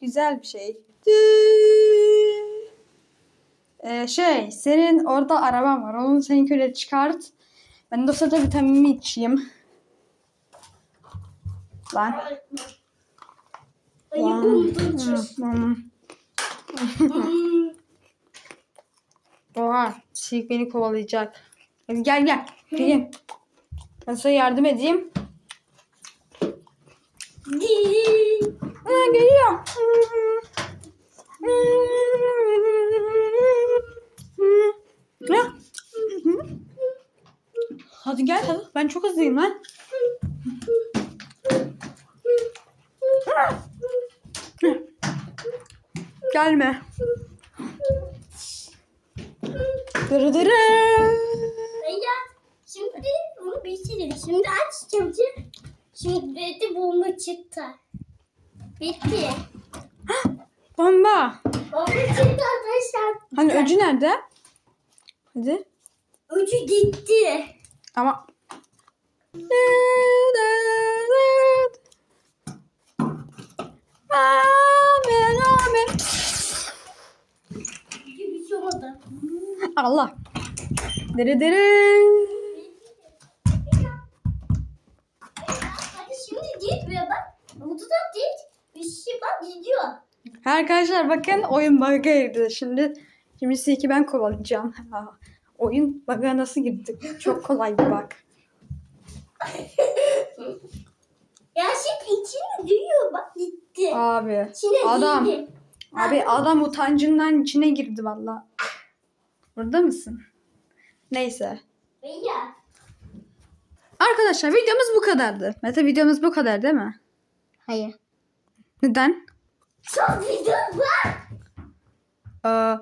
güzel bir şey. Ee, şey senin orada araban var. Onu seninki öyle çıkart. Ben de o sırada vitaminimi içeyim. Lan. Lan. Oha. Sik beni kovalayacak. Hadi gel gel. Gelin. Ben sana yardım edeyim. Ha, geliyor. Ya. Hadi gel hadi. Ben çok hızlıyım lan. Gelme. Dırı dırı. Ya şimdi onu bitirin. Şimdi aç çabucak. Şimdi dedi bomba çıktı. Bitti. Bomba. Bomba çıktı arkadaşlar. Hani öcü nerede? Hadi. Ucu gitti. Ama. Allah. Dere dere. Arkadaşlar bakın oyun bug'a girdi. Şimdi şimdi Silk'i ben kovalayacağım. Oyun bug'a nasıl girdik? Çok kolay bir bak. Ya şimdi içini duyuyor bak gitti. Abi. İçine Adam. girdi. Abi adam utancından içine girdi valla. Burada mısın? Neyse. Veya. Arkadaşlar videomuz bu kadardı. Mete videomuz bu kadar değil mi? Hayır. Neden? Çok video var. Ee,